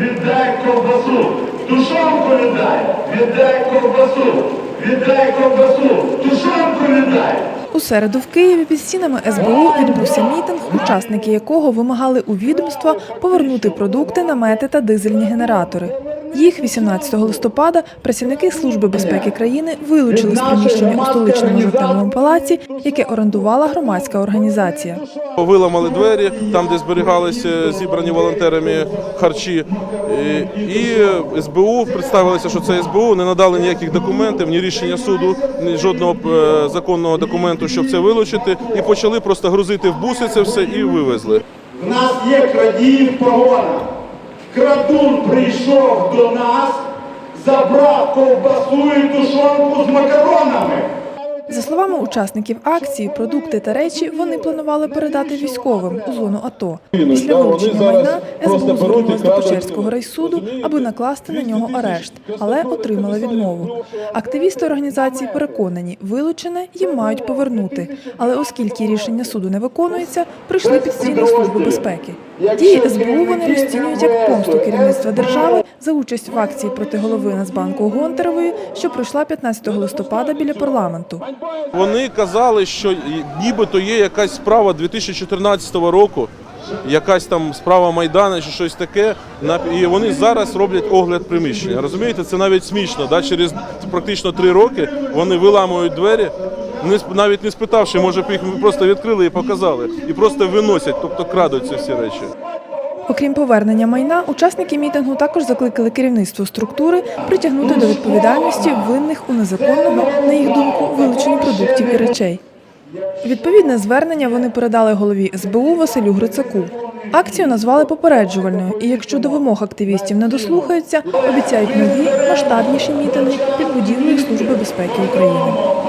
віддай ковбасу, тушонку віддай, віддай ковбасу, віддай ковбасу, тушонку віддай. У середу в Києві під стінами СБУ відбувся мітинг, учасники якого вимагали у відомства повернути продукти, намети та дизельні генератори. Їх 18 листопада працівники Служби безпеки країни вилучили з приміщення у столичному жовтневому палаці, яке орендувала громадська організація. Виламали двері, там, де зберігалися зібрані волонтерами харчі. І СБУ представилося, що це СБУ, не надали ніяких документів, ні рішення суду, ні жодного е, законного документу, щоб це вилучити. І почали просто грузити в буси це все і вивезли. В нас є крадії в погонах. Крадун прийшов до нас, забрав ковбасу і тушонку з макаронами. За словами учасників акції, продукти та речі вони планували передати військовим у зону АТО. Після вилучення майна СБУ звернулась до Печерського райсуду, аби накласти на нього арешт, але отримала відмову. Активісти організації переконані, вилучене їм мають повернути. Але оскільки рішення суду не виконується, прийшли під стіни служби безпеки. Дії СБУ вони розцінюють як помсту керівництва держави за участь в акції проти голови Нацбанку Гонтаревої, що пройшла 15 листопада біля парламенту. Вони казали, що нібито є якась справа 2014 року, якась там справа Майдану чи щось таке. на- І вони зараз роблять огляд приміщення. Розумієте, це навіть смішно. Да? Через практично три роки вони виламують двері, не навіть не спитавши, може б їх просто відкрили і показали, і просто виносять, тобто крадуть ці всі речі. Окрім повернення майна, учасники мітингу також закликали керівництво структури притягнути до відповідальності винних у незаконному, на їх думку, вилученні продуктів і речей. Відповідне звернення вони передали голові СБУ Василю Грицаку. Акцію назвали попереджувальною, і якщо до вимог активістів не дослухаються, обіцяють нові масштабніші мітинги під будівлею Служби безпеки України.